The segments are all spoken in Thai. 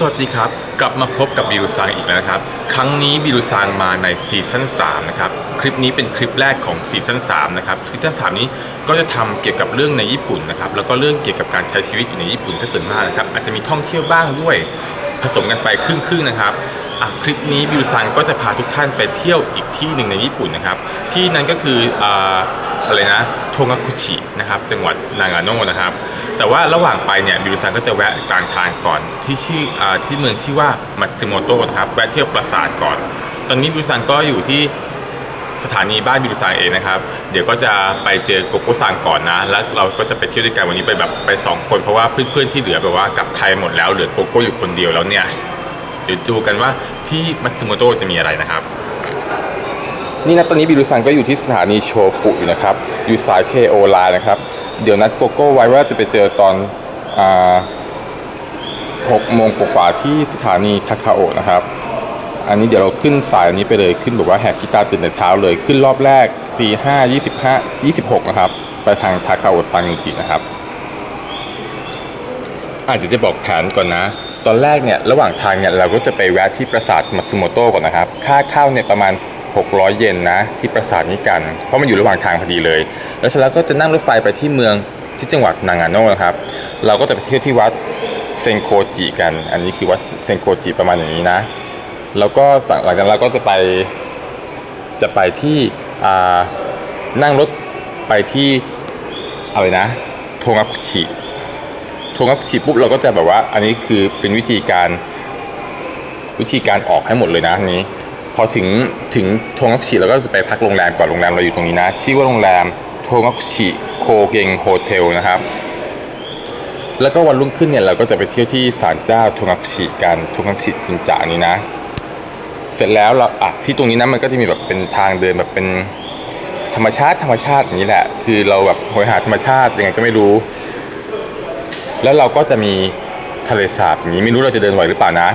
สวัสดีครับ กลับมาพบกับบิรุซังอีกแล้วครับ ครั้งนี้บิรุซังมาในซีซั่น3นะครับ คลิปนี้เป็นคลิปแรกของซีซั่น3นะครับ ซีซั่น3นี้ก็จะทำเกี่ยวกับเรื่องในญี่ปุ่นนะครับ แล้วก็เรื่องเกี่ยวกับการใช้ชีวิตอยู่ในญี่ปุ่นซะส่วนมากนะครับ อาจจะมีท่องเที่ยวบ้างด้วย ผสมกันไปครึ่งๆนะครับอะคลิปนี้บิวซังก็จะพาทุกท่านไปเที่ยวอีกที่หนึ่งในญี่ปุ่นนะครับ ที่นั้นก็คืออ่า อะไรนะโทงาคุชินะครับจังหวัดนางาโนะนะครับ แต่ว่าระหว่างไปเนี่ยบิวซังก็จะแวะกลางทางก่อนที่ชื่ออที่เมืองชื่อว่ามัตสึโมโตะนะครับแวะเที่ยวปราสาทก่อน ตอนนี้บิวซังก็อยู่ที่สถานีบ้านบิรุซังเองนะครับ เดี๋ยวก็จะไปเจอโกโก้ซังก่อนนะ แล้วเราก็จะไปเที่ยวด้วยกันวันนี้ไปแบบไปสองคนเพราะว่าเพื่อนๆที่เหลือแบบว่ากลับไทยหมดแล้วเหลือโกโก้อยู่คนเดียวแล้วเนี่ยเดี๋ยวดูกันว่าที่มัตสึโมโตะจะมีอะไรนะครับ นี่นะตอนนี้บิรุซังก็อยู่ที่สถานีโชฟุอยู่นะครับ อยู่สาย KO ไลน์นะครับ เดี๋ยวนัดโกโก้ไว้ว่าจะไปเจอตอนหกโมงกว่าที่สถานีทาคาโอะนะครับ อันนี้เดี๋ยวเราขึ้นสายนนี้ไปเลยขึ้นแบบว่าแหกกีตาร์ตื่นแต่เช้าเลยขึ้นรอบแรกตีห้ายี่สิบห้ายี่สิบหกนะครับ ไปทางทาคาโอะซังจินะครับอาจจะจะบอกแผนก่อนนะ ตอนแรกเนี่ยระหว่างทางเนี่ยเราก็จะไปแวะที่ปราสาทมัตสึโมโตะก่อนนะครับ ค่าเข้าเนี่ยประมาณ 600 เยนนะ ที่ปราสาทนี้กัน เพราะมันอยู่ระหว่างทางพอดีเลย แล้วเสร็จแล้วก็จะนั่งรถไฟไปที่เมืองที่จังหวัดนางาโนะนะครับ เราก็จะไปเที่ยวที่วัดเซนโคจิกัน อันนี้คือวัดเซนโคจิประมาณอย่างนี้นะ แล้วก็หลังจากนั้นเราก็จะไปจะไปที่นั่งรถไปที่อะไรนะโทงาคุชิโทงาคุชิปุ๊บเราก็จะแบบว่า อันนี้คือเป็นวิธีการวิธีการออกให้หมดเลยนะอันนี้ พอถึงถึงโทงาคุชิเราก็จะไปพักโรงแรมก่อนโรงแรมเราอยู่ตรงนี้นะชื่อว่าโรงแรมโทงาคุชิโคเกงโฮเทลนะครับ แล้วก็วันรุ่งขึ้นเนี่ยเราก็จะไปเที่ยวที่ศาลเจ้าโทงาคุชิกันโทงาคุชิจินจานี้นะ เสร็จแล้วเราอะที่ตรงนี้นะมันก็จะมีแบบเป็นทางเดินแบบเป็นธรรมชาติธรรมชาติอย่างนี้แหละ คือเราแบบโหยหาธรรมชาติยังไงก็ไม่รู้ แล้วเราก็จะมีทะเลสาบอย่างนี้ไม่รู้เราจะเดินไหวหรือเปล่านะ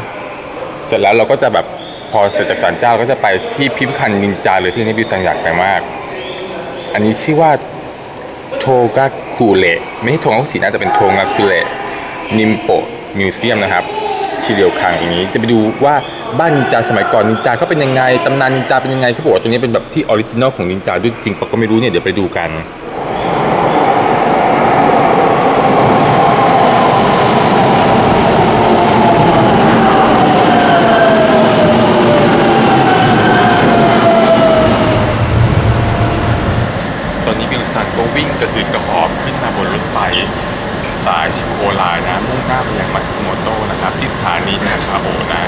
เสร็จแล้วเราก็จะแบบ พอเสร็จจากศาลเจ้าก็จะไปที่พิพิธภัณฑ์นินจาเลยที่นี่พิสังอยากไปมาก อันนี้ชื่อว่าโทกาคูเละไม่ใช่โทงาคุชินะแต่เป็นโทงาคูเละนิมโปมิวเซียมนะครับชิเรียวคังอย่างนี้ จะไปดูว่าบ้านนินจาสมัยก่อนนินจาเขาเป็นยังไงตำนานนินจาเป็นยังไงเขาบอกว่าตัวนี้เป็นแบบที่ออริจินอลของนินจาด้วยจริงปะก็ไม่รู้เนี่ยเดี๋ยวไปดูกัน ตอนนี้บิวซันก็วิ่งกระหืดกระหอบขึ้นมาบนรถไฟสายชูโอไลน์นะมุ่งหน้าไปยังมัตสึโมโตะนะครับ ที่สถานีนาคาโอะนะ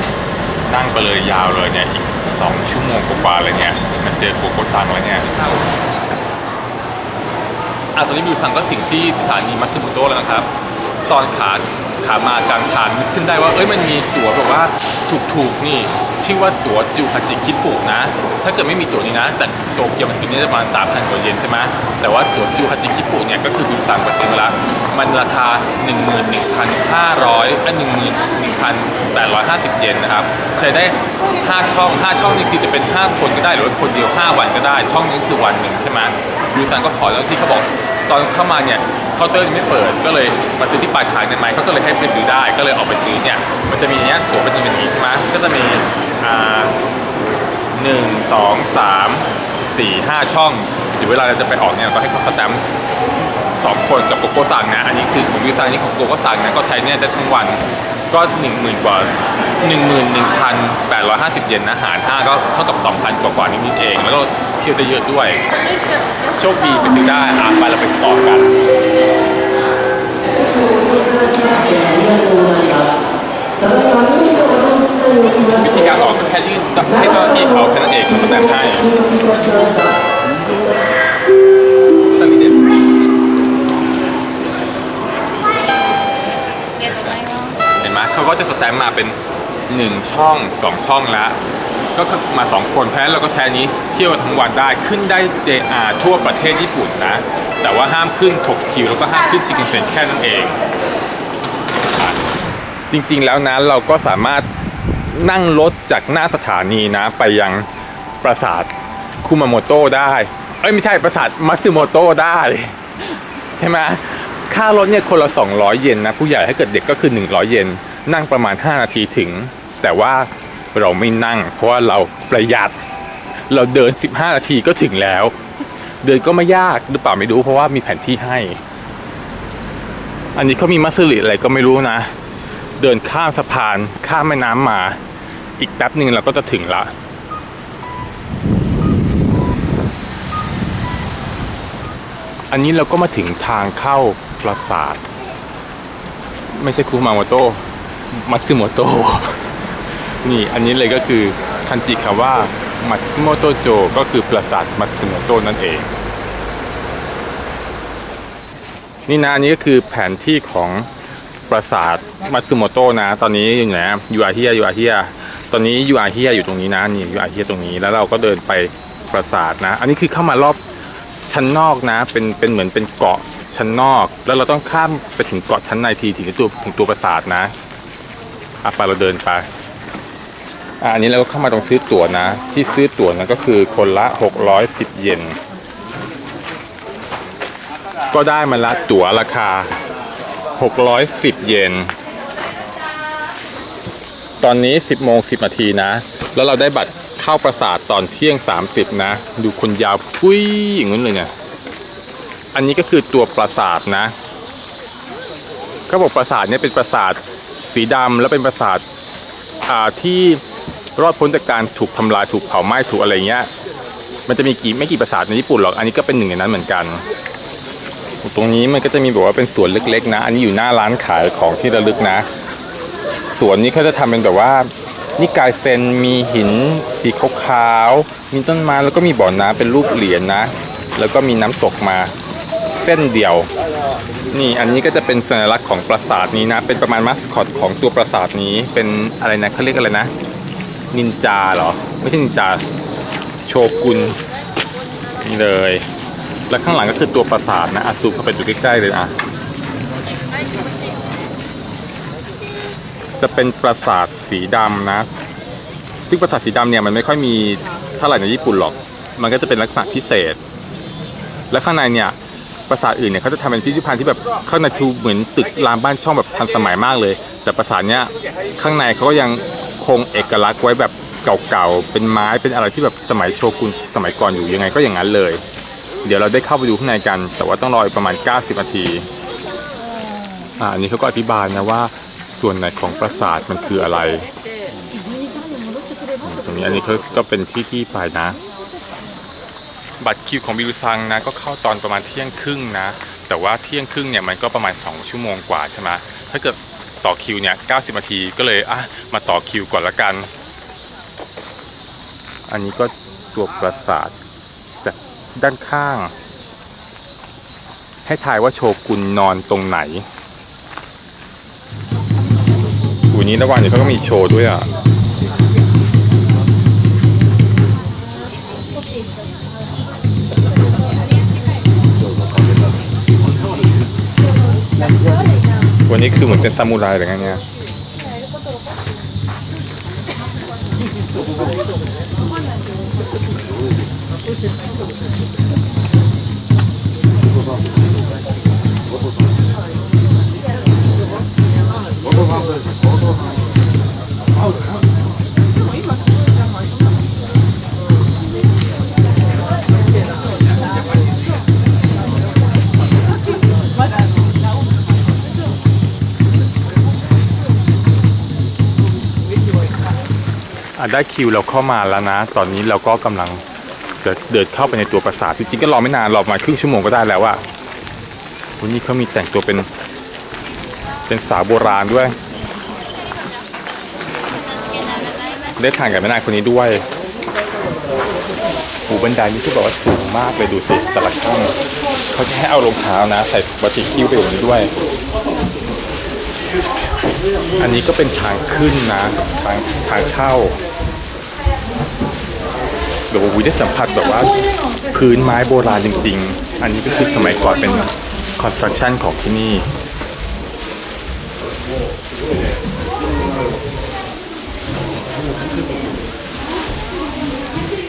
นั่งไป เลยยาวเลยเนี่ยอีกสองชั่วโมงกว่าๆเลยเนี่ยมันเจอโกโก้จังแล้วเนี่ยอะตอนนี้บิวซังก็ถึงที่สถานีมัตสึบุโตะแล้วนะครับ ตอนขาขามากลางทางนึกขึ้นได้ว่าเอ้ยมันมีตั๋วแบบว่า ถูกๆนี่ชื่อว่าตั๋วจูฮาจิคิปุกนะ ถ้าเกิดไม่มีตั๋วนี้นะ แต่โตเกียวมันคือนี่ประมาณ3,000กว่าเยนใช่ไหมแต่ว่าตั๋วจูฮาจิคิปุกเนี่ยก็คือบิวซังไปซื้อมาละมันราคา 11,500อัน11,850 เยนนะครับ ใช้ได้ 5 ช่อง 5 ช่องนี่คือจะเป็น 5 คนก็ได้หรือว่าคนเดียว 5 วันก็ได้ ช่องนี้คือวันหนึ่งใช่ไหมบิวซังก็ขอแล้วที่เขาบอกตอนเข้ามาเนี่ย น์เตอร์ยังไม่เปิด ก็เลยมาซื้อที่ปลายทางได้ไหมเขาก็เลยให้ไปซื้อได้ ก็เลยออกไปซื้อเนี่ย มันจะมีเนี้ยตั๋วเป็นอย่างนี้ใช่ไหมก็จะมีอ่าหนึ่งสองสามสี่ห้าช่องเดี๋ยวเวลาเราจะไปออกเนี่ยเราก็ให้เขาสแตมป์สองคนกับโกโก้สั่งนะ อันนี้คือของวิวซังนี่ของโกโก้สั่งนะ ก็ใช้เนี่ยได้ทั้งวัน ก็หนึ่งหมื่นกว่า หนึ่งหมื่นหนึ่งพันแปดร้อยห้าสิบเยนนะหารห้าก็เท่ากับสองพันกว่านิดๆเอง แล้วก็เที่ยวได้เยอะด้วย โชคดีไปซื้อได้อะไปเราไปต่อกัน วิธีการออกก็แค่ยื่นให้เจ้าหน้าที่เขาแค่นั้นเองเขาแสดงให้สตนเลสเห็นไหมเขาก็จะสแตมป์มาเป็น 1 ช่อง 2 ช่องแล้ว ก็มา2คนเพราะฉะนั้นเราก็ใช้นี้เที่ยวทั้งวันได้ขึ้นได้ JR ทั่วประเทศญี่ปุ่นนะ แต่ว่าห้ามขึ้นถกคิวแล้วก็ห้ามขึ้นชิคเก้นเฟนแค่นั้นเอง จริงๆแล้วนะเราก็สามารถนั่งรถจากหน้าสถานีนะ ไปยังปราสาทคุมาโมโตได้ เอ้ยไม่ใช่ปราสาทมัตสึโมโตได้ ใช่ไหมค่ารถเนี่ยคนละ 200 เยนนะ ผู้ใหญ่ถ้าเกิดเด็กก็คือ 100 เยน นั่งประมาณ 5 นาทีถึง แต่ว่าเราไม่นั่ง เพราะว่าเราประหยัด เราเดิน 15 นาทีก็ถึงแล้ว เดินก็ไม่ยากหรือเปล่าไม่รู้เพราะว่ามีแผนที่ให้ อันนี้เขามีมัสลิดอะไรก็ไม่รู้นะ เดินข้ามสะพานข้ามแม่น้ำมา อีกแป๊บหนึ่งเราก็จะถึงละอันนี้เราก็มาถึงทางเข้าปราสาท ไม่ใช่คูมาโมโตมัตสึโมโต นี่อันนี้เลยก็คือคันจิคาว่ามัตสึโมโตโจก็คือปราสาทมัตสึโมโตนั่นเอง นี่นะอันนี้ก็คือแผนที่ของปราสาทมัตสึโมโตนะ ตอนนี้อยู่ไหนอะอยู่อาเฮียอยู่อาเฮียตอนนี้อยู่อาเฮียอยู่ตรงนี้นะนี่อยู่อาเฮียตรงนี้แล้วเราก็เดินไปปราสาทนะ อันนี้คือเข้ามารอบชั้นนอกนะ เป็นเป็นเหมือนเป็นเกาะชั้นนอก แล้วเราต้องข้ามไปถึงเกาะชั้นในทีถึงตัวถึงตัวปราสาทนะอะไปเราเดินไป อันนี้เราก็เข้ามาตรงซื้อตั๋วนะ ที่ซื้อตั๋วนั้นก็คือคนละ 610 เยน ก็ได้มาละตั๋วราคา 610 เยน ตอนนี้ 10โมง10นาทีนะ แล้วเราได้บัตรเข้าปราสาทตอนเที่ยง 30 นะ ดูคนยาวพุ้ยอย่างนั้นเลยเนี่ย อันนี้ก็คือตัวปราสาทนะเขาบอกปราสาทเนี่ยเป็นปราสาทสีดำแล้วเป็นปราสาทที่ รอดพ้นจากการถูกทำลายถูกเผาไหม้ถูกอะไรเงี้ย มันจะมีกี่ไม่กี่ปราสาทในญี่ปุ่นหรอก อันนี้ก็เป็นหนึ่งในนั้นเหมือนกัน ตรงนี้มันก็จะมีแบบว่าเป็นสวนเล็ก ๆ นะ อันนี้อยู่หน้าร้านขายของที่ระลึกนะ สวนนี้เขาจะทำเป็นแบบว่านิกายเซนมีหินสีขาวๆมีต้นไม้แล้วก็มีบ่อน้ำเป็นรูปเหรียญนะแล้วก็มีน้ำตกมาเส้นเดียว นี่อันนี้ก็จะเป็นสัญลักษณ์ของปราสาทนี้นะ เป็นประมาณมัสคอตของตัวปราสาทนี้เป็นอะไรนะเขาเรียกอะไรนะ นินจาเหรอ ไม่ใช่นินจา โชกุนนี่เลย แล้วข้างหลังก็คือตัวปราสาทนะอะซูมเข้าไปดูใกล้ๆเลยอะจะเป็นปราสาทสีดำนะ ซึ่งปราสาทสีดำเนี่ยมันไม่ค่อยมีเท่าไหร่ในญี่ปุ่นหรอก มันก็จะเป็นลักษณะพิเศษ และข้างในเนี่ยปราสาทอื่นเนี่ยเขาจะทำเป็นพิพิธภัณฑ์ที่แบบข้างในคือเหมือนตึกรามบ้านช่องแบบทันสมัยมากเลย แต่ปราสาทเนี่ยข้างในเขาก็ยัง คงเอกลักษณ์ไว้แบบเก่าๆ เป็นไม้เป็นอะไรที่แบบสมัยโชกุนสมัยก่อนอยู่ยังไงก็อย่างนั้นเลย เดี๋ยวเราได้เข้าไปดูข้างในกัน แต่ว่าต้องรออีกประมาณ 90นาทีอ่าอันนี้เขาก็อธิบายนะว่าส่วนไหนของปราสาทมันคืออะไรตรงนี้อันนี้เขาก็เป็นที่ที่ไปนะ บัตรคิวของบิวซังนะก็เข้าตอนประมาณเที่ยงครึ่งนะ แต่ว่าเที่ยงครึ่งเนี่ยมันก็ประมาณ 2 ชั่วโมงกว่าใช่ไหมถ้าเกิด ต่อคิวเนี่ย90นาทีก็เลยอะมาต่อคิวก่อนละกัน อันนี้ก็ตัวปราสาทจากด้านข้าง ให้ทายว่าโชกุนนอนตรงไหนวันนี้ระหว่างนี้เขาก็มีโชว์ด้วยอะ วันนี้คือเหมือนเป็นซามูไรอะไรเงี้ยเนี่ย ได้คิวเราเข้ามาแล้วนะ ตอนนี้เราก็กำลังเดินเดินเข้าไปในตัวปราสาทจริงๆก็รอไม่นานรอมาครึ่งชั่วโมงก็ได้แล้วอะวันนี้เขามีแต่งตัวเป็น เป็นสาวโบราณด้วย ได้ทานกับแม่นายคนนี้ด้วยหูบันไดนี่ที่บอกว่าสูงมากเลยดูสิแต่ละขั้นเขาจะให้เอารองเท้านะ ใส่บัติคิ้วไปแบบนี้ด้วย อันนี้ก็เป็นทางขึ้นนะ ทางทางเข้า เดี๋ยววิได้สัมผัสแบบว่าพื้นไม้โบราณจริง ๆ อันนี้ก็คือสมัยก่อนเป็นคอนสตรักชั่นของที่นี่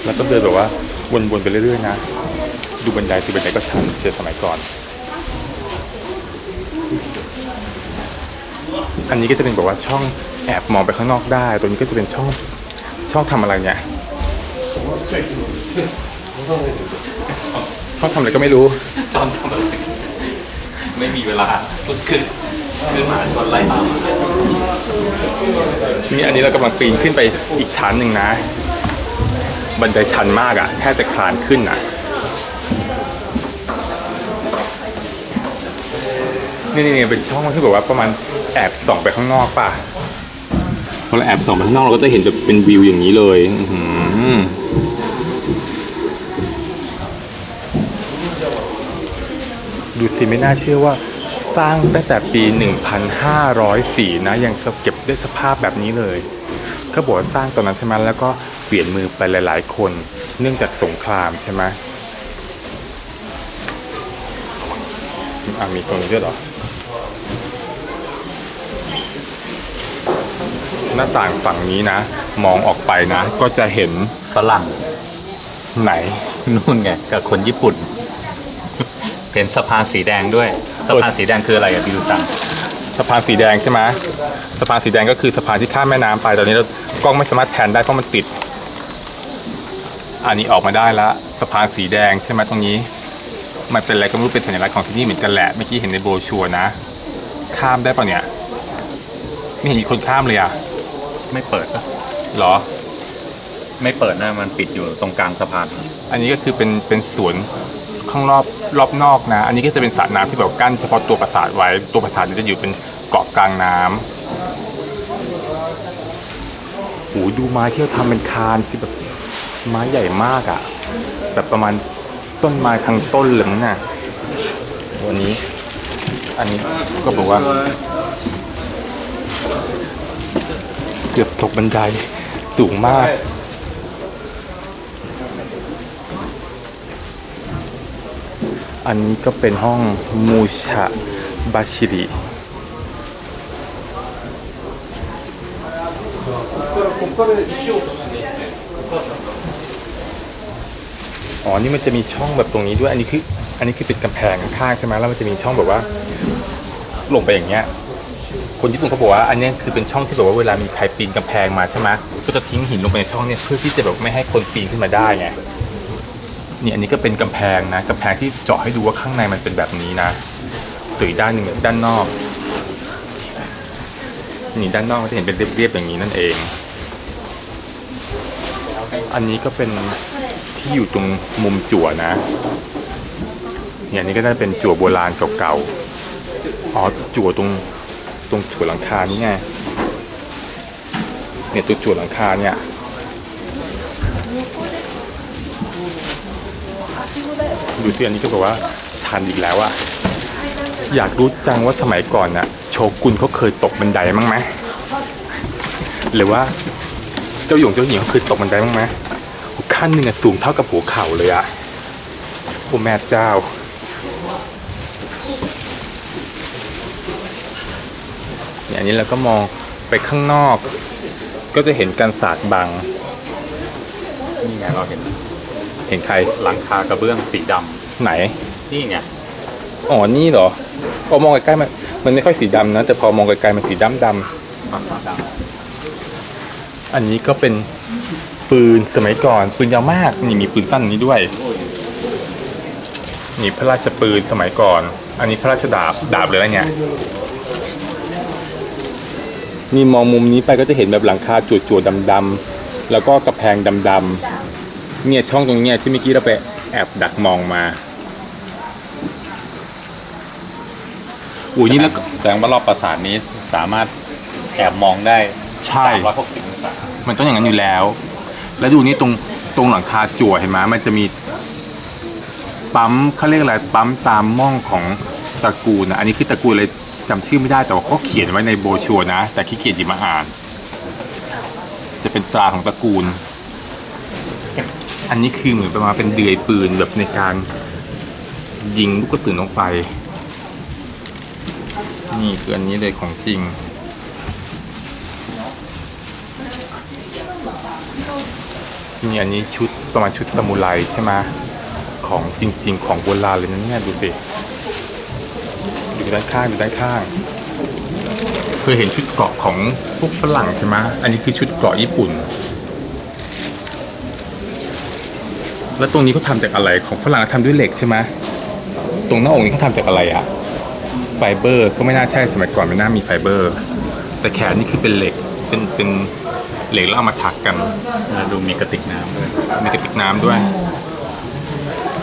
แล้วก็เดินแบบว่าวนๆไปเรื่อยๆนะ ดูบันไดสิบันไดก็ชันเจอสมัยก่อน อันอันนี้ก็จะเป็นแบบว่าช่องแอบมองไปข้างนอกได้ ตัวนี้ก็จะเป็นช่องช่องทำอะไรเนี่ย ช่องทำอะไรก็ไม่รู้ซ่อนทำอะไรไม่มีเวลาขึ้นขึ้นขึ้นมาชนไล่ตามมานี่อันนี้เรากำลังปีนขึ้นไปอีกชั้นหนึ่งนะ บันไดชันมากอะ่ะแทบจะคลานขึ้นอะนี่นี่นี่เป็นช่องที่แบบว่าประมาณแอบส่องไปข้างนอกป่ะพอเราแอบส่องไปข้างนอกเราก็จะเห็นแบบเป็นวิวอย่างนี้เลย อื้อหือ ดูสิไม่น่าเชื่อว่าสร้างตั้งแต่ปี 1504 นะ ยังเก็บได้สภาพแบบนี้เลยเขาบอกว่าสร้างตอนนั้นใช่ไหมแล้วก็เปลี่ยนมือไปหลาย ๆ คน เนื่องจากสงครามใช่ไหมอะมีตรงนี้ด้วยเหรอ หน้าต่างฝั่งนี้นะ มองออกไปนะ ก็จะเห็นฝรั่งไหน นู่นไง กับคนญี่ปุ่น เป็นสะพานสีแดงด้วยสะพานสีแดงคืออะไรอะบิวซังสะพานสีแดงใช่ไหมสะพานสีแดงก็คือสะพานที่ข้ามแม่น้ำไปตอนนี้เรากล้องไม่สามารถแทนได้เพราะมันติด อันนี้ออกมาได้แล้วสะพานสีแดงใช่ไหมตรงนี้ มันเป็นอะไรก็ไม่รู้เป็นสัญลักษณ์ของที่นี่เหมือนกันแหละเมื่อกี้เห็นในโบรชัวร์นะ ข้ามได้ปะเนี่ยไม่เห็นมีคนข้ามเลยอะไม่เปิดปะเหรอ ไม่เปิดนะมันปิดอยู่ตรงกลางสะพาน อันนี้ก็คือเป็นเป็นสวน ข้างรอบรอบนอกนะ อันนี้ก็จะเป็นสระน้ำที่แบบกั้นเฉพาะตัวปราสาทไว้ ตัวปราสาทจะอยู่เป็นเกาะกลางน้ำโหดูไม้ที่เขาทำเป็นคานที่แบบไม้ใหญ่มากอะ่ะ แบบประมาณต้นไม้ทั้งต้นเลยมั้งน่ะวันนี้ อันนี้ก็บอกว่า เกือบตกบันไดสูงมาก อันนี้ก็เป็นห้องมูชะบาชิริอ๋อ นี่มันจะมีช่องแบบตรงนี้ด้วย อันนี้คือ อันนี้คือเป็นกำแพงข้างใช่ไหมแล้วมันจะมีช่องแบบว่า ลงไปอย่างเงี้ย คนญี่ปุ่นเขาบอกว่า อันนี้คือเป็นช่องที่แบบว่าเวลามีใครปีนกำแพงมาใช่ไหมก็จะทิ้งหินลงไปในช่องเนี่ยเพื่อที่จะแบบไม่ให้คนปีนขึ้นมาได้ไง นี่อันนี้ก็เป็นกำแพงนะกำแพงที่เจาะให้ดูว่าข้างในมันเป็นแบบนี้นะส่วนอีด้านหนึ่งด้านนอก นี่ด้านนอกก็จะเห็นเป็นเรียบๆอย่างนี้นั่นเอง อันนี้ก็เป็นที่อยู่ตรงมุมจั่วนะเนี่ยนนี้ก็ได้เป็นจั่วโบราณเก่าๆอ๋อจั่วตรงตรงจั่วหลังคานี่ไงเนี่ยตัวจั่วหลังคาเนี่ย ดูสิอันนี้ก็บอกว่าชันอีกแล้วอะอยากรู้จังว่าสมัยก่อนน่ะโชกุนเขาเคยตกบันไดมั้งไหมหรือว่าเจ้าหยงเจ้าหญิงเขาเคยตกบันไดมั้งไหมขั้นหนึ่งอะสูงเท่ากับหัวเข่าเลยอะโอ้แม่เจ้าเนี่ยอันนี้เราก็มองไปข้างนอก ก็จะเห็นกันศาสตร์บัง นี่ไงเราเห็น ห็นใครหลังคากระเบื้องสีดำไหน นี่ไงอ๋อ นี่เหรอ พอมองใกล้ๆมัน มันไม่ค่อยสีดำนะ แต่พอมองไกลๆมันสีดำดภาษาดำอันนี้ก็เป็นปืนสมัยก่อน ปืนยาวมาก นี่มีปืนสั้นอันนี้ด้วยนี่พระราชปืนสมัยก่อน อันนี้พระราชดาบ ดาบเลยนะเนี่ย นี่มองมุมนี้ไปก็จะเห็นแบบหลังคาจั่วๆดำๆแล้วก็กระแพงดำๆ เนี่ยช่องตรงเนี้ยที่เมื่อกี้เราไปแอบดักมองมาอุ้ยำนี่แล้วก็ แสดงว่ารอบปราสาทนี้สามารถแอบมองได้ใช่360องศามันต้องอย่างนั้นอยู่แล้ว แล้วดูนี่ตรงตรงหลังคาจั่วเห็นไหมมันจะมีปั๊มเขาเรียกอะไรปั๊มตามม่องของตระกูลนะอันนี้คือตระกูลอะไรจำชื่อไม่ได้แต่ว่าเขาเขียนไว้ในโบรชัวร์นะ แต่ขี้เกียจหยิบมาอ่าน จะเป็นตราของตระกูล อันนี้คือเหมือนประมาณเป็นเดือยปืนแบบในการยิงลูกกระสุนลงไป นี่คืออันนี้เลยของจริง นี่อันนี้ชุดประมาณชุดซามูไรใช่ไหมของจริง ๆ ของโบราณเลยนะเนี่ยดูสิดูด้านข้างดูด้านข้างเคยเห็นชุดเกราะของพวกฝรั่งใช่ไหมอันนี้คือชุดเกราะญี่ปุ่น แล้วตรงนี้เขาทำจากอะไรของฝรั่งทำด้วยเหล็กใช่ไหมตรงหน้าอกนี้เขาทำจากอะไรอะไฟเบอร์ก็ไม่น่าใช่สมัยก่อนไม่น่ามีไฟเบอร์ แต่แขนนี่คือเป็นเหล็กเป็นเป็นเหล็กแล้วเอามาถักกันแล้วดูมีกระติกน้ำด้วยมีกระติกน้ำด้วย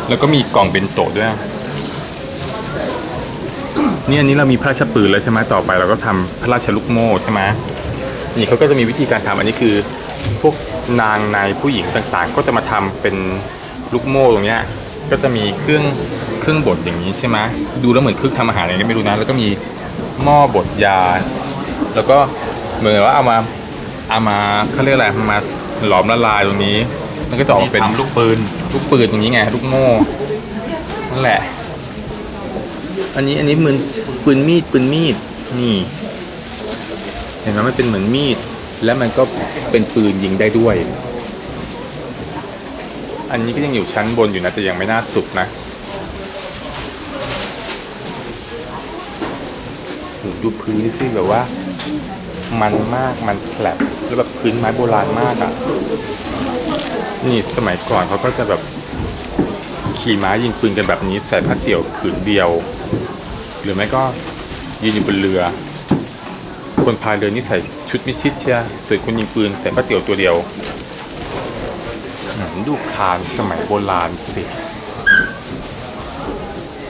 แล้วก็มีกล่องเบนโตะด้วยนี่อันนี้เรามีพระราชปืนแล้วใช่ไหมต่อไปเราก็ทำพระราชลูกโม่ใช่ไหมนี่เขาก็จะมีวิธีการทำอันนี้คือ พวกนางในผู้หญิงต่างๆ ก็จะมาทำเป็น ลูกโม่ตรงเนี้ยก็จะมีเครื่องเครื่องบดอย่างนี้ใช่ไหมดูแล้วเหมือนเครื่องทำอาหารอะไรก็ไม่รู้นะแล้วก็มีหม้อบดยา แล้วก็เหมือนว่าเอามาเอามาเขาเรียกอะไรมาหลอมละลายตรงนี้มันก็จะออกนี่เป็นทำลูกปืนลูกปืนอย่างนี้ไงลูกโม่นั่นแหละ อันนี้อันนี้เหมือนปืนมีดปืนมีดนี่เห็นไหมมันเป็นเหมือนมีด แล้วมันก็เป็นปืนยิงได้ด้วย อันนี้ก็ยังอยู่ชั้นบนอยู่นะ แต่ยังไม่น่าสุกนะดูพื้นสิแบบว่า มันมากมันแผลบแล้วแบบพื้นไม้โบราณมากอะ นี่สมัยก่อนเขาก็จะแบบขี่ม้ายิงปืนกันแบบนี้ใส่ผ้าเตี่ยวผืนเดียว หรือไม่ก็ยืนอยู่บนเรือ คนพายเรือนี่ใส่ชุดมิชิดเชียส่วนคนยิงปืนใส่ผ้าเตี่ยวตัวเดียว อืมดูคานสมัยโบราณสิ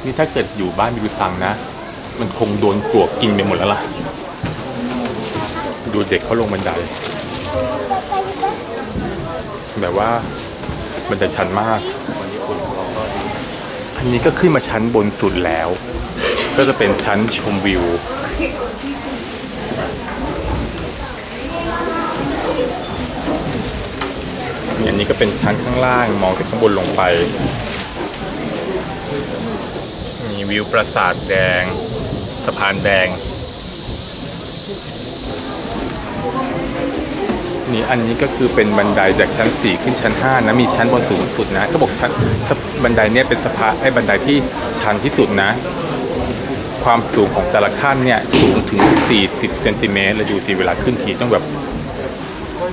นี่ถ้าเกิดอยู่บ้านมีตังนะ มันคงโดนปลวกกินไปหมดแล้วล่ะ ดูเด็กเขาลงบันได แบบว่ามันจะชันมาก อันนี้ก็ขึ้นมาชั้นบนสุดแล้ว ก็จะเป็นชั้นชมวิว นี่ก็เป็นชั้นข้างล่างมองจากข้างบนลงไป มีวิวปราสาทแดง สะพานแดง นี่อันนี้ก็คือเป็นบันไดจากชั้น 4 ขึ้นชั้น 5 นะ มีชั้นบนสูงสุดนะก็บอกชั้นบันไดเนี่ยเป็นสะพานไอ้บันไดที่ชันที่สุดนะ ความสูงของแต่ละขั้นเนี่ยสูงถึง 40 เซนติเมตรเลยดูสิเวลาขึ้นทีต้องแบบ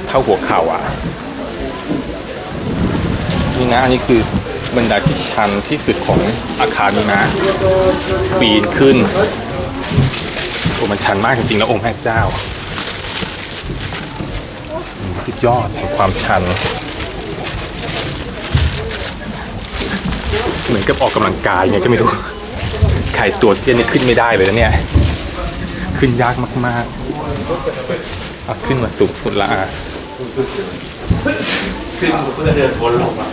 เท่าหัวเข่าอะ นี่นะอันนี้คือบันไดที่ชันที่สุดของอาคารนี้นะปีนขึ้นโอ้มันชันมากจริงๆแล้วองค์แม่เจ้าสุดยอดแห่งความชัน เหมือนกับออกกำลังกายไงก็ไม่รู้ไข่ตัวเตี้ยนี่ขึ้นไม่ได้เลยนะเนี่ย ขึ้นยากมากๆเอาขึ้นมาสูงสุดละอะขึ้นเพื่อเดินวนลงอะ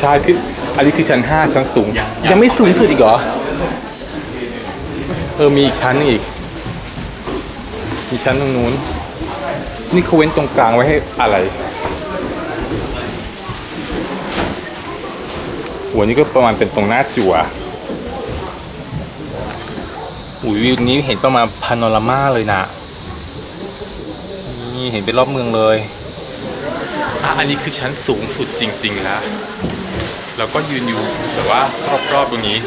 ใช่ขึ้นอันนี้คือชั้นห้าชั้นสูงยังยังยังไม่สูงสุดอีกเหรอ เออ มีอีกชั้นอีก มีชั้นตรงนู้น นี่เขาเว้นตรงกลางไว้ให้อะไรหัวนี้ก็ประมาณเป็นตรงหน้าจั่วอุ้ยวิวนี้เห็นประมาณพาโนรามาเลยนะนี่เห็นเป็นรอบเมืองเลยอะอันนี้คือชั้นสูงสุดจริงๆแล้ว เราก็ยืนอยู่แบบว่ารอบๆตรงนี้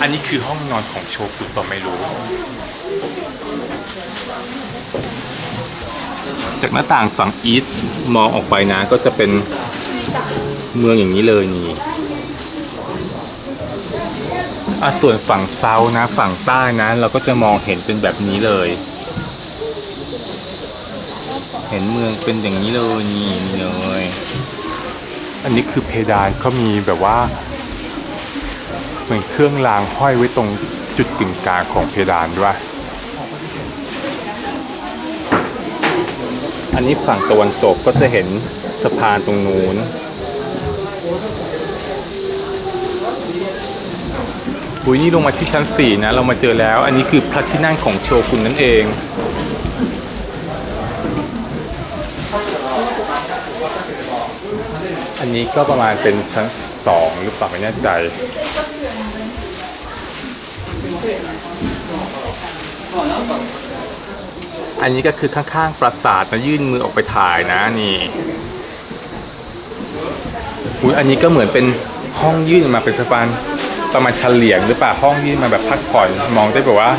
อันนี้คือห้องนอนของโชกุนต่อไม่รู้ จากหน้าต่างฝั่งอีสต์มองออกไปนะ ก็จะเป็นเมืองอย่างนี้เลยนี่อะส่วนฝั่งเซานะ ฝั่งใต้นะ เราก็จะมองเห็นเป็นแบบนี้เลย เห็นเมืองเป็นอย่างนี้เลยนี่เลย อันนี้คือเพดานเขามีแบบว่าเหมือนเครื่องรางห้อยไว้ตรงจุดกึ่งกลางของเพดานด้วย อันนี้ฝั่งตะวันตกก็จะเห็นสะพานตรงนู้นอุ้ยนี่ลงมาที่ชั้น 4 นะ เรามาเจอแล้ว อันนี้คือพระที่นั่งของโชกุนนั่นเอง อันนี้ก็ประมาณเป็นชั้นสองหรือเปล่าไม่แน่ใจ อันนี้ก็คือข้างๆปราสาทนะยื่นมือออกไปถ่ายนะนี่อุ้ยอันนี้ก็เหมือนเป็นห้องยื่นมาเป็นสะพานประมาณเฉลียงหรือเปล่าห้องยื่นมาแบบพักผ่อนมองได้แบบว่า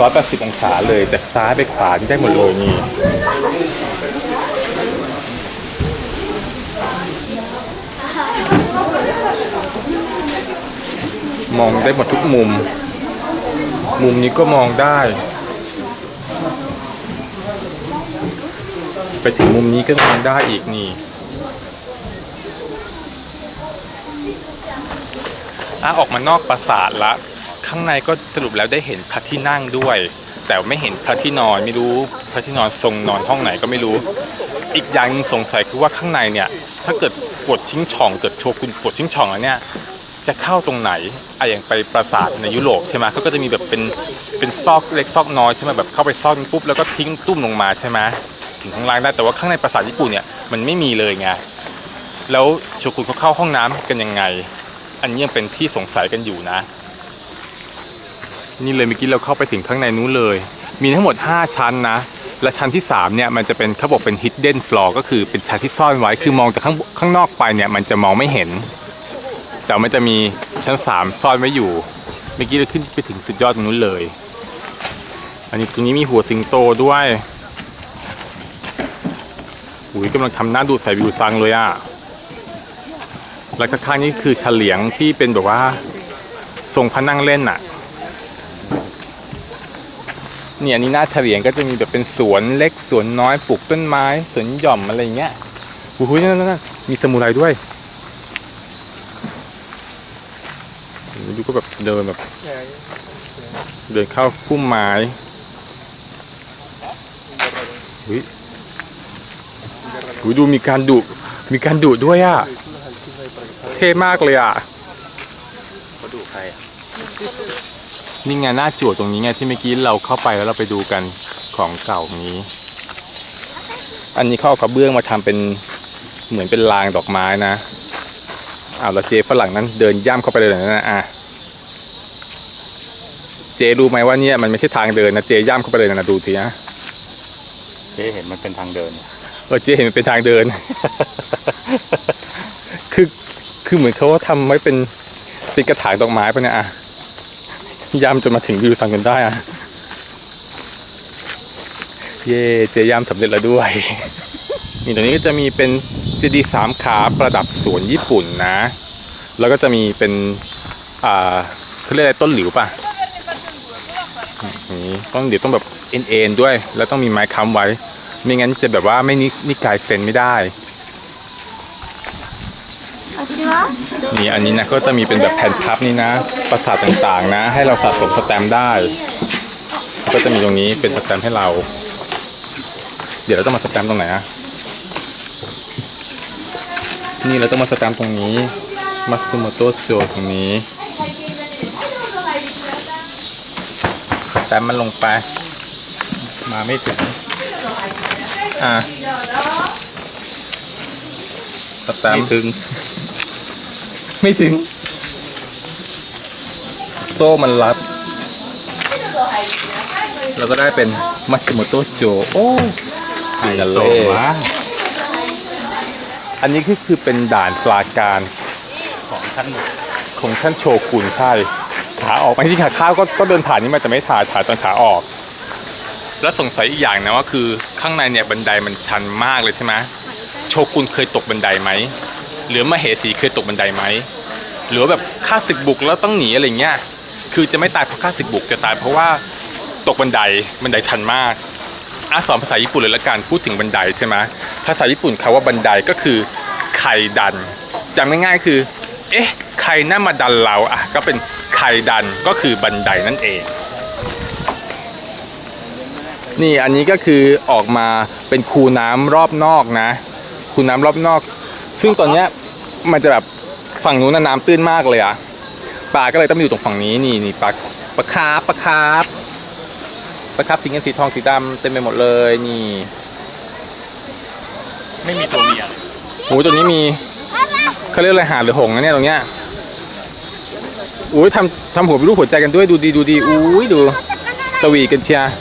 ร้อยแปดสิบองศาเลยแต่ซ้ายไปขวาได้หมดเลยนี่ มองได้หมดทุกมุม มุมนี้ก็มองได้ ไปถึงมุมนี้ก็มองได้อีกนี่อะออกมานอกปราสาทละ ข้างในก็สรุปแล้วได้เห็นพระที่นั่งด้วย แต่ไม่เห็นพระที่นอนไม่รู้พระที่นอนทรงนอนห้องไหนก็ไม่รู้ อีกอย่างสงสัยคือว่าข้างในเนี่ย ถ้าเกิดปวดชิงช่องเกิดโชกุนปวดชิงช่องแล้วเนี่ย จะเข้าตรงไหนอะอย่างไปปราสาทในยุโรปใช่ไหมเขาก็จะมีแบบเป็นเป็นซอกเล็กซอกน้อยใช่ไหมแบบเข้าไปซอกปุ๊บแล้วก็ทิ้งตุ้มลงมาใช่ไหมถึงข้างล่างได้แต่ว่าข้างในปราสาทญี่ปุ่นเนี่ยมันไม่มีเลยไงแล้วโชกุนเขาเข้าห้องน้ำกันยังไง อันนี้ยังเป็นที่สงสัยกันอยู่นะ นี่เลยเมื่อกี้เราเข้าไปถึงข้างในนู้นเลย มีทั้งหมด 5 ชั้นนะและชั้นที่3เนี่ยมันจะเป็นเขาบอกเป็น hidden floor ก็คือเป็นชั้นที่ซ่อนไว้คือมองจากข้างข้างนอกไปเนี่ยมันจะมองไม่เห็น แต่มันจะมีชั้น3ซ่อนไว้อยู่ เมื่อกี้เราขึ้นไปถึงสุดยอดตรงนู้นเลย อันนี้ตรงนี้มีหัวสิงโตด้วยอุ้ยกำลังทำหน้าดูดใส่วิวซังเลยอะแล้วข้างๆนี่คือเฉลียงที่เป็นแบบว่าทรงพนั่งเล่นอะเนี่ยอันนี้หน้าเฉลียงก็จะมีแบบเป็นสวนเล็กสวนน้อยปลูกต้นไม้สวนหย่อมอะไรเงี้ยโอ้โหนั่นนั่นนั่นมีสมุไรด้วย ดูก็แบบเดินแบบ เดินเข้าพุ่มไม้อุ้ยอุ้ยดูมีการดุมีการดุด้วยอะ เท่มากเลยอะเขาดูใครอะนี่ไงหน้าจั่วตรงนี้ไงที่เมื่อกี้เราเข้าไปแล้วเราไปดูกันของเก่านี้ อันนี้เขาเอากระเบื้องมาทำเป็นเหมือนเป็นรางดอกไม้นะอ้าวแล้วเจฝรั่งนั้นเดินย่ำเข้าไปเลยนะอะ เจรู้ไหมว่าเนี่ยมันไม่ใช่ทางเดินนะเจย่ำเข้าไปเลยนะดูทีนะเจ๊เห็นมันเป็นทางเดิน เออเจเห็นมันเป็นทางเดิน คือคือเหมือนเขาทำไว้เป็นเป็นกระถางดอกไม้ปะเนี่ยอะย่ำจนมาถึงวิวสังกันได้อะเย่เจย่ำสำเร็จแล้วด้วย นี่ตรงนี้ก็จะมีเป็นเจดีย์สามขาประดับสวนญี่ปุ่นนะ แล้วก็จะมีเป็น อ่าเขาเรียกอะไรต้นหลิวป่ะ อย่างนี้ต้นหลิวต้องแบบเอ็นๆด้วย แล้วต้องมีไม้ค้ำไว้ ไม่งั้นจะแบบว่าไม่นินิกายเซนไม่ได้ นี่อันนี้นะก็จะมีเป็นแบบแผ่นพับนี่นะ ประสาทต่างๆนะ ให้เราสะสมสแตมป์ได้ ก็จะมีตรงนี้เป็นสแตมป์ให้เรา เดี๋ยวเราต้องมาสแตมป์ตรงไหนอะนี่เราต้องมาสแตมป์ตรงนี้มัตสึโมโตะโจตรงนี้ แตมป์มันลงไป มาไม่ถึง อะสแตมป์ถึง ไม่ถึง โซ่มันรัดเราก็ได้เป็นมัตสึโมโตะโจ โอ้อันนั้นเลโซยมาอันนี้คือคือเป็นด่านปราการของท่านของท่านโชกุนใช่ ขาออกไปที่ขาข้าก็ก็เดินผ่านนี้มาแต่ไม่ถ่ายถ่ายตอนขาออก แล้วสงสัยอีกอย่างนะว่าคือข้างในเนี่ยบันไดมันชันมากเลยใช่ไหมโชกุนเคยตกบันไดไหมหรือมาเหสีเคยตกบันไดไหมหรือแบบข้าศึกบุกแล้วต้องหนีอะไรเงี้ยคือจะไม่ตายเพราะข้าศึกบุกจะตายเพราะว่าตกบันไดบันไดชันมากอาสอนภาษาญี่ปุ่นเลยละกันพูดถึงบันไดใช่ไหมภาษาญี่ปุ่นคำว่าบันไดก็คือไข่ดันจำง่ายๆคือ เอ๊ะ ใครน่ามาดันเราอะก็เป็น ใครดันก็คือบันไดนั่นเอง นี่อันนี้ก็คือออกมาเป็นคูน้ำรอบนอกนะ คูน้ำรอบนอก ซึ่งตอนเนี้ยมันจะแบบฝั่งนู้นนะน้ำตื้นมากเลยอะปลาก็เลยต้องมาอยู่ตรงฝั่งนี้นี่นี่ปลาปลาคาร์ฟปลาคาร์ฟปลาคาร์ฟสีเงินสีทองสีดำเต็มไปหมดเลยนี่ ไม่มีตัวเมียโอ้ยตัวนี้มีเขาเรียกอะไรหาดหรือหงส์นะเนี่ยตรงเนี้ย อุ้ยทำทำหัวเป็นรูปหัวใจกันด้วยดูดีดูดีอุ้ยดู สวีกันเชียร์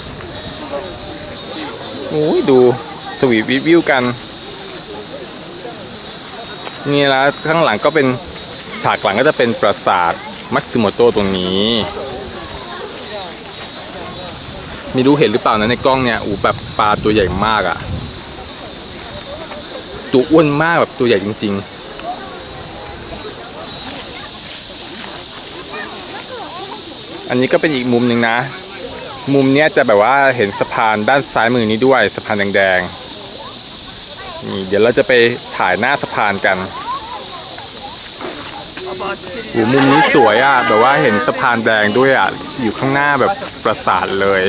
อุ้ยดูสวีวิววิวกันนี่แล้วข้างหลังก็เป็นฉากหลังก็จะเป็นปราสาทมัตสึโมโตะตรงนี้ไม่รู้เห็นหรือเปล่านะในกล้องเนี่ยอูแบบปลาตัวใหญ่มากอะตัวอ้วนมากแบบตัวใหญ่จริง ๆ อันนี้ก็เป็นอีกมุมหนึ่งนะ มุมเนี้ยจะแบบว่าเห็นสะพานด้านซ้ายมือนี้ด้วยสะพานแดงๆนี่เดี๋ยวเราจะไปถ่ายหน้าสะพานกันโอ้มุมนี้สวยอะแบบว่าเห็นสะพานแดงด้วยอะอยู่ข้างหน้าแบบปราสาทเลย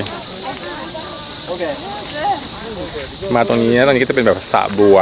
มาตรงนี้นะตรงนี้ก็จะเป็นแบบสระบัว